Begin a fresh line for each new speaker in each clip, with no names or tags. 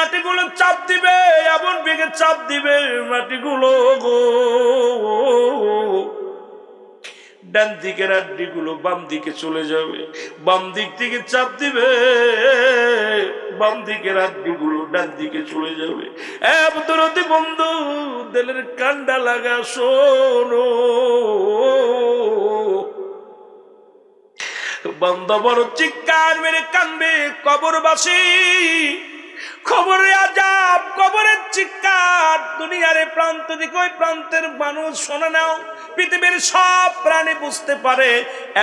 মাটিগুলো চাপ দিবে এমন বেগে চাপ দিবে মাটিগুলো গো। ডান দিকের আড্ডিগুলো বাম দিকে চলে যাবে, বাম দিক থেকে চাপ দিবে, বাম দিকের আড্ডিগুলো ডান দিকে চলে যাবে। এবতরতি বন্ধু, দেলের কান্ডা লাগা শোনো। বন্ধ বড় চিৎকার মেরে কানবে কবরবাসী। খবরে আজাব কবরের চিৎকার। দুনিয়ার এই প্রান্ত দিকে ওই প্রান্তের মানুষ শোনে নাও, পৃথিবীর সব প্রাণী বুঝতে পারে,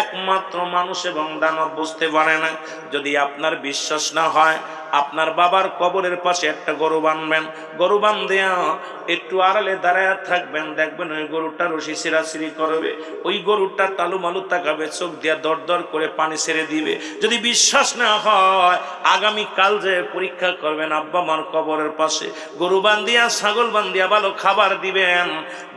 একমাত্র মানুষ এবং দানব বুঝতে পারে না। যদি আপনার বিশ্বাস না হয় আপনার বাবার কবরের পাশে একটা গরু বানবেন। গরু বান্ধিয়া একটু আড়ালে দাঁড়ায় থাকবেন, দেখবেন ওই গরুটা রশি সিরাসিরি করবে। ওই গরুটা তালু মালু তাকাবে, চোখ দিয়া দর দর করে পানি ছেড়ে দিবে। যদি বিশ্বাস না হয়, আগামী কাল যে পরীক্ষা করবেন আব্বা মার কবরের পাশে। গরু বান্ধিয়া, ছাগল বান্ধিয়া, ভালো খাবার দিবেন।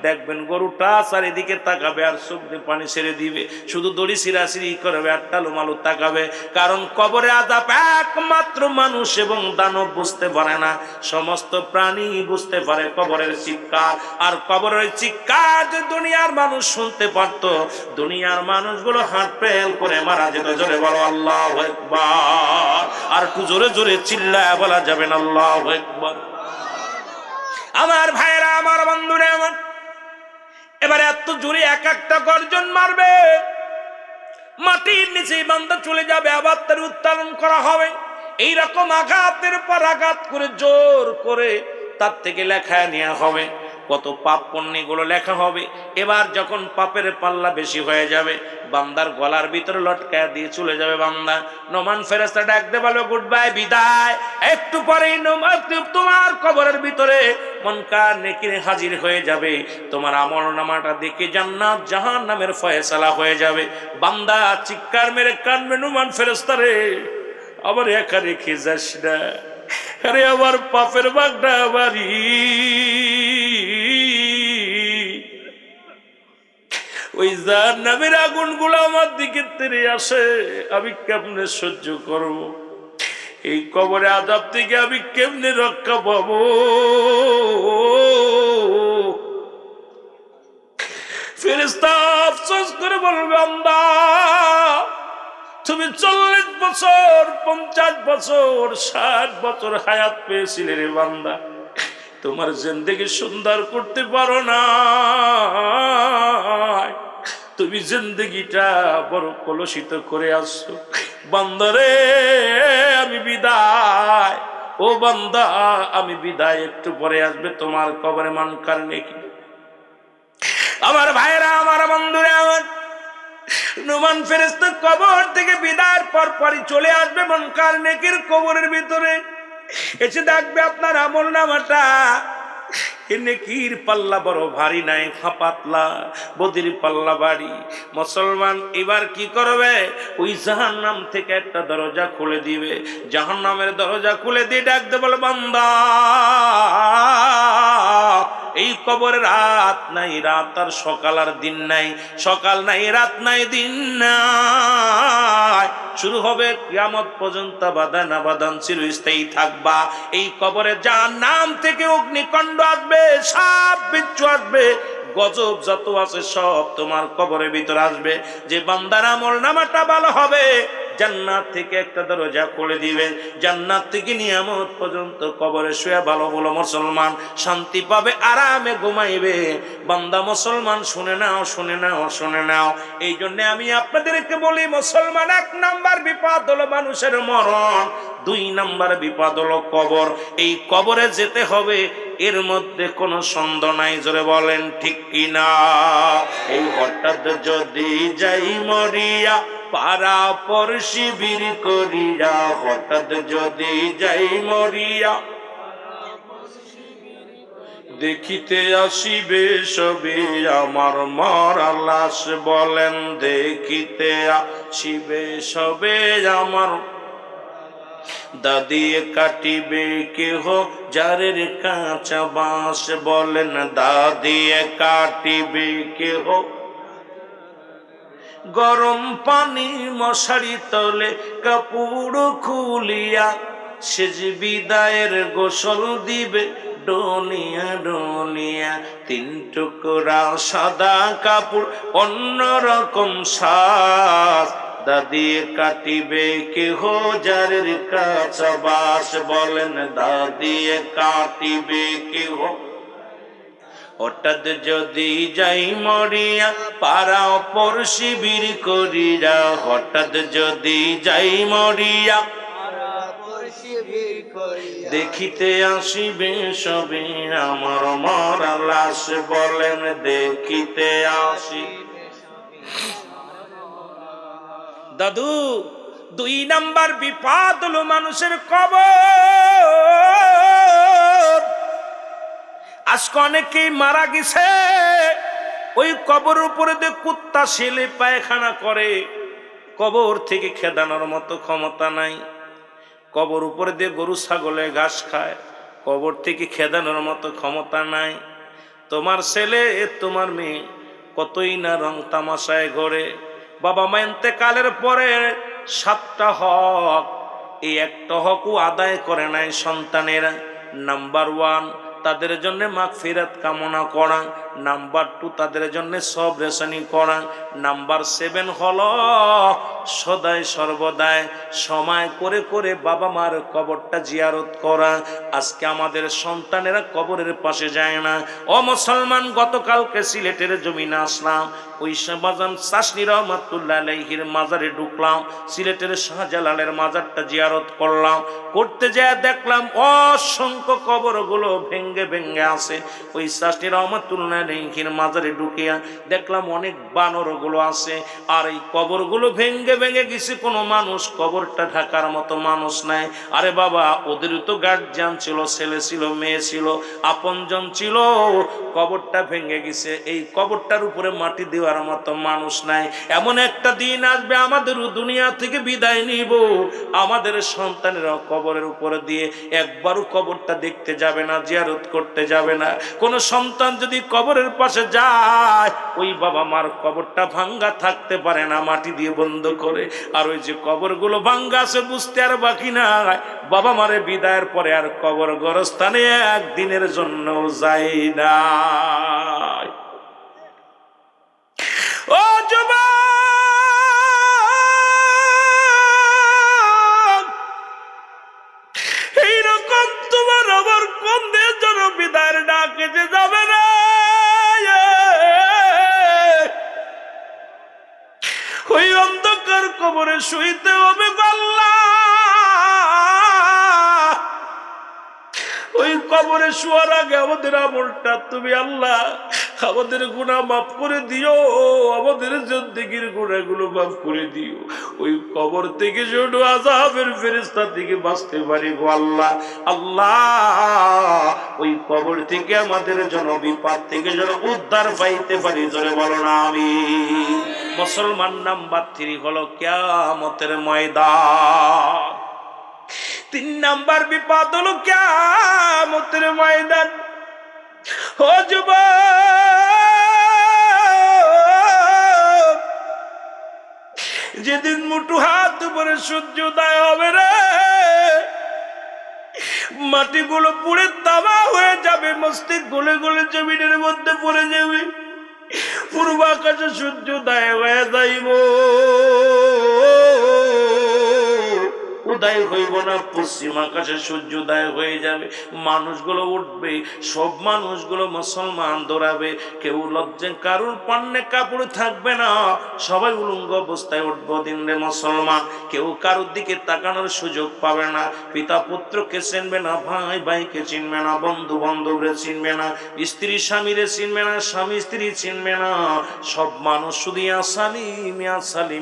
দেখবেন গরুটা চারিদিকে তাকাবে আর চোখ দিয়ে পানি ছেড়ে দিবে। শুধু দড়ি সিরাসিরি করবে আর তালু মালু তাকাবে। কারণ কবরে আদাব একমাত্র মানুষ এবং দানব বুঝতে পারে না। সমস্ত প্রাণী বুঝতে পারে কবরের চিৎকার। আর কবরের চিৎকার যে দুনিয়ার মানুষ শুনতে পারত, দুনিয়ার মানুষগুলো হাত পেল করে মারা যেত। জোরে বলো, আল্লাহ একবার আর একটু জোরে জোরে চিল্লায় বলা যাবে না, আল্লাহ একবার আমার ভাইরা আমার বন্ধুরা, আমার এবারে এত জোরে এক একটা গর্জন মারবে। মাটির নিচে বান্দা চলে যাবে, আবার তার উত্তোলন করা হবে। এই রকম আঘাতের পর আঘাত করে জোর করে তার থেকে লেখা নেওয়া হবে। কত পাপ পুণ্যগুলো লেখা হবে। এবার যখন পাপের পাল্লা বেশি হয়ে যাবে, বান্দার গলার ভিতরে লটকায় দিয়ে চলে যাবে বান্দা। নমান ফেরেস্তা ডাকতে বলো গুড বাই বিদায়। একটু পরেই তোমার কবরের ভিতরে মনকার নেকিরে হাজির হয়ে যাবে। তোমার আমল নামাটা দেখে জান্নাত জাহান নামের ফয়সালা হয়ে যাবে। বান্দা চিৎকার মেরে কানবে নুমান ফেরেস্তা রে। আবার একা রেখে যাস না? আরে আমার পাপের বাগটা বাড়ি ওই যার নামের আগুনগুলো আমার দিকে তেরে আসে, আমি কেমনে সহ্য করব? এই কবরে আদাব থেকে আমি কেমনে রক্ষা পাবো? ফেরেস্তা আফসোস করে বলবে আমদা তুমি চল্লিশ বছর, পঞ্চাশ বছর, ষাট বছর হায়াত পেয়েছিলে রে বান্দা। তোমার জিন্দগি সুন্দর করতে পারো না। তুমি জিন্দগিটা বড় কলসিত করে আসছো। বান্দারে আমি বিদায়। ও বান্দা, আমি বিদায়, একটু পরে আসবে তোমার কবরে মান কারণে কি আমার ভাইরা আমার বন্ধুরা আমার নুমান ফেরেস্তা কবর থেকে বিদায়ের পর পরই চলে আসবে মনকার নেকির কবরের ভিতরে। এসে ডাকবে আপনার আমল নামাটা নেকির পাল্লা বড় ভারী নাই, ফাপাতলা, বদির পাল্লা বাড়ি। মুসলমান এবার কি করবে? ওই জাহান নাম থেকে একটা দরজা খুলে দিবে। জাহান নামের দরজা খুলে দিয়ে ডাকতে বলে, বান্দা, এই কবরে রাত নাই, রাত আর সকাল আর দিন নাই, সকাল নাই, রাত নাই, দিন নাই। শুরু হবে কিয়ামত পর্যন্ত বাদান চিরস্থায়ী থাকবা। এই কবরে যার নাম থেকে অগ্নিকণ্ড আসবে। সাপ বিচ্ছু আসবে, গজব যত আছে সব তোমার কবরের ভিতর আসবে। যে বান্দার আমল নামাটা ভালো হবে, জান্নাত থেকে একটা দরজা খুলে দিবেন জান্নাত থেকে নিয়ামত পর্যন্ত কবরে শুয়ে ভালো বলো মুসলমান, শান্তি পাবে, আরামে ঘুমাইবে। বান্দা মুসলমান, শুনে নাও শুনে নাও শুনে নাও। এই জন্য আমি আপনাদেরকে বলি, মুসলমান এক নাম্বার বিপদ হলো মানুষের মরণ, দুই নাম্বার বিপদ হলো কবর। এই কবরে যেতে হবে এর মধ্যে কোনো সন্দেহ নাই, জোরে বলেন, ঠিক কিনা? এই হঠাৎ যদি যাই মরিয়া পারা পর শিবির করিয়া, হঠাৎ যদি যাই মরিয়া, দেখিতে আসিবে সবে আমার মরা লাশ, বলেন, দেখিতে আসিবে সবে আমার দাদিয়ে কাটিবে কেহ, যারের কাঁচা বাঁশ বলেন দাদিয়ে কাটিবে কেহ? গরম পানি মশারি তলে কাপড় খুলিয়া, সেজ বিদায়ের গোসল দিবে ডোনিয়া ডোনিয়া। তিন টুকরা সাদা কাপড় অন্যরকম শ্বাস দাদিয়ে কাটিবে কেহ যারের বাস বলেন দাদিয়ে কাটিবে কেহ। হঠাৎ যদি যাই মরিয়া পারা অপর শিবির করিয়া, হঠাৎ যদি যাই মরিয়া, দেখিতে আসিবে সবে, আমার মরা লাশ বলেন, দেখিতে আসি দাদু, দুই নাম্বার বিপদ হলো মানুষের কবর। আজকে অনেকেই মারা গেছে, ওই কবর উপরে দিয়ে কুত্তা, ছেলে, পায়খানা করে। কবর থেকে খেদানোর মতো ক্ষমতা নাই। কবর উপরে দিয়ে গরু, ছাগলে ঘাস খায়। কবর থেকে খেদানোর মতো ক্ষমতা নাই। তোমার ছেলে, তোমার মেয়ে, কতই না রং তামাশায় ঘরে। বাবা মা এতেকালের পরে সাতটা হক, এই একটা হকও আদায় করে নাই সন্তানের। নাম্বার ওয়ান তাদের জন্য মা ফেরাত কামনা করা। নাম্বার টু তাদের জন্য সব রেশনি করা। নাম্বার সেভেন হল সদায় সর্বদায় সময় করে করে বাবা মার কবরটা জিয়ারত করা। আজকে আমাদের সন্তানেরা কবরের পাশে যায় না। ও মুসলমান, গতকালকে সিলেটের জমিনে আসলাম। ওই বাজান শাসনি রহমাতুল্লাহ আলাইহির মাজারে ঢুকলাম। সিলেটের শাহজালালের মাজারটা জিয়ারত করলাম। করতে যেয়ে দেখলাম অসংখ্য কবরগুলো ভেঙ্গে ভেঙ্গে আসে ওই চাষনি রহমাতুল্লাহ আলাইহির মাজারে ঢুকিয়া দেখলাম অনেক বানরগুলো আছে, আর এই কবরগুলো ভেঙ্গে ভেঙ্গে গেছে। কোনো মানুষ কবরটা ঢাকার মতো মানুষ নাই। আরে বাবা ওদের তো গার্জিয়ান ছিল, ছেলে ছিল, মেয়ে ছিল, আপনজন ছিল। কবরটা ভেঙে গেছে। এই কবরটার উপরে মাটি দেওয়ার মতো মানুষ নাই। এমন একটা দিন আসবে আমাদেরও দুনিয়া থেকে বিদায় নিব। আমাদের সন্তানেরা কবরের উপরে দিয়ে একবারও কবরটা দেখতে যাবে না, জিয়ারত করতে যাবে না। কোন সন্তান যদি কবরের পাশে যায়, ওই বাবা মার কবরটা ভাঙ্গা থাকতে পারে না মাটি দিয়ে বন্ধ করে। আর ওই যে কবরগুলো ভাঙ্গা আছে বুঝতে আর বাকি নাই। বাবা মারে বিদায়ের পরে আর কবর গরস্থানে একদিনের জন্য যাই না ও যুবক! এইরকম তোমার আমার কোন দেশ যেন বিদায়ের ডাকে যে যাবে? ওই অন্ধকার কবরে শুইতে হবে আল্লাহ ওই কবরে শোয়ার আগে আমাদের আমলটা তুমি আল্লাহ আমাদের গুণা মাফ করে দিও, আমাদের জিন্দিগির গুণাগুলো মাফ করে দিও। ওই কবর থেকে ছোট আজাবের ফেরেস্তা থেকে বাঁচতে পারি গো আল্লাহ। আল্লাহ, ওই কবর থেকে আমাদের জন বিপাদ থেকে যেন উদ্ধার পাইতে পারি, জোরে বলো না আমি মুসলমান নাম্বার থ্রি হলো কেয়ামতের ময়দান। তিন নাম্বার বিপদ হলো কেয়ামতের ময়দান। ও যুবক যেদিন মুটু হাত উপরে উদয় হবে রে, মাটিগুলো পুড়ে তামা হয়ে যাবে মস্তিক গোলে গোলে জমিনের মধ্যে পড়ে যাবে পূর্ব আকাশে উদয় হয়ে যাইব। উদয় হইব না, পশ্চিম আকাশে সূর্য উদয় হয়ে যাবে। মানুষগুলো উঠবে, সব মানুষগুলো মুসলমান দৌড়াবে। কেউ লজ্জে, কারুর পান্নে কাপড় থাকবে না। সবাই উলঙ্গ অবস্থায় উঠবো দিন রে মুসলমান। কেউ কারোর দিকে তাকানোর সুযোগ পাবে না। পিতা পুত্রকে চিনবে না, ভাই ভাইকে চিনবে না, বন্ধু বান্ধবরে চিনবে না, স্ত্রী স্বামীরে চিনবে না, স্বামী স্ত্রী চিনবে না। সব মানুষ শুধু ইয়া সালিম, ইয়া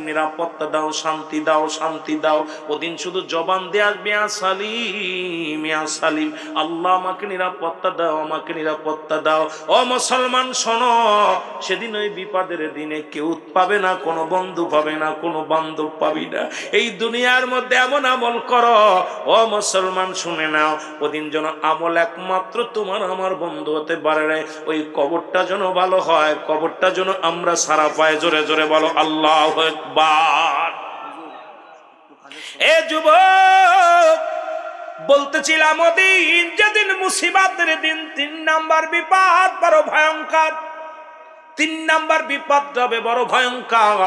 নিরাপত্তা দাও, শান্তি দাও শান্তি দাও। ওদিন শুধু জবান দিয়ে ইয়া সালিম ইয়া সালিম। আল্লাহ আমাকে নিরাপত্তা দাও, আমাকে নিরাপত্তা দাও। ও মুসলমান, শোনো, সেদিন ওই বিপদের দিনে কেউ পাবে না, কোনো বন্ধু পাবে না, কোনো বান্ধব পাবি না। এই দুনিয়ার মধ্যে এমন আমল করো। ও মুসলমান, শুনে নাও, ওদিন যেন আমল একমাত্র তোমার, আমার বন্ধু হতে পারে রে। ওই কবরটা যেন ভালো হয়, কবরটা যেন আমরা সারা পায়ে জোরে জোরে বলো, আল্লাহ একবার এ যুবক, বলতেছিলাম ওদিন যেদিন মুসিবাতের দিন, তিন নাম্বার বিপদ বড় ভয়ঙ্কর। তিন নাম্বার বিপদ হবে বড় ভয়ঙ্কর।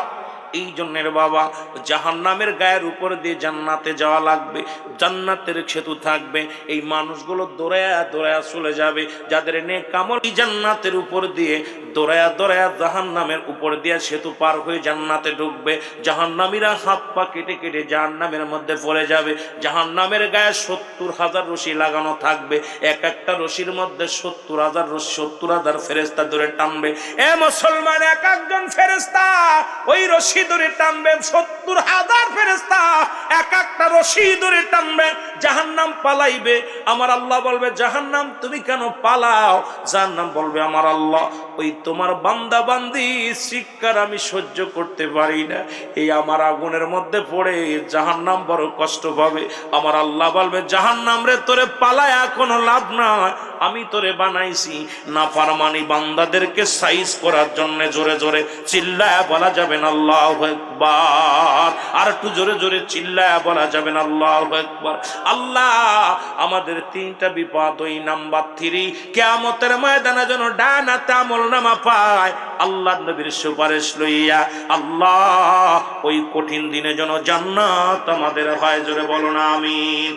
এই জন্যের বাবা জাহান নামের গায়ের উপর দিয়ে জান্নাতে যাওয়া লাগবে, জান্নাতের সেতু থাকবে, এই মানুষগুলো দৌড়ায়া দৌড়ায়া চলে যাবে, যাদের নে কামল এই জান্নাতের উপর দিয়ে দৌড়ায়া দৌড়ায়া জাহান নামের উপর দিয়ে সেতু পার হয়ে জান্নাতে ঢুকবে জাহান নামীরা হাত পা কেটে কেটে জাহান নামের মধ্যে পড়ে যাবে জাহান নামের গায়ে সত্তর হাজার রশি লাগানো থাকবে, এক একটা রশির মধ্যে সত্তর হাজার রশি, সত্তর হাজার ফেরেস্তা ধরে টানবে, এ মুসলমান এক একজন ফেরেস্তা ওই রশি ধরে টানবে সত্তর হাজার ফেরেস্তা এক একটা রশি ধরে টানবে জাহান্নাম পালাইবে। আমার আল্লাহ বলবে তুমি কেন পালাও? বলবে, আমার আল্লাহ, ওই তোমার বান্দা বান্দি শিক্ষার আমি সহ্য করতে পারি না। এই আমার আগুনের মধ্যে পড়ে জাহান্নাম বড় কষ্ট পাবে। আমার আল্লাহ বলবে, জাহান্নাম রে, তোরে পালায় কোনো লাভ নয় আমি তোরে বানাইছি না পারমানি বান্দাদেরকে সাইজ করার জন্য জোরে জোরে চিল্লায় বলা যাবে না, আল্লাহ। একবার আর একটু জোরে জোরে চিল্লায় বলা যাবেন আল্লাহ একবার আল্লাহ, আমাদের তিনটা বিপদ, ওই নাম্বার থ্রি। কেয়ামতের ময়দানে যেন ডানা তামল নামা পায় আল্লাহ নবীর সুপারিশ লইয়া। আল্লাহ, ওই কঠিন দিনে যেন জান্নাত আমাদের হয়, জোরে বলো না আমিন।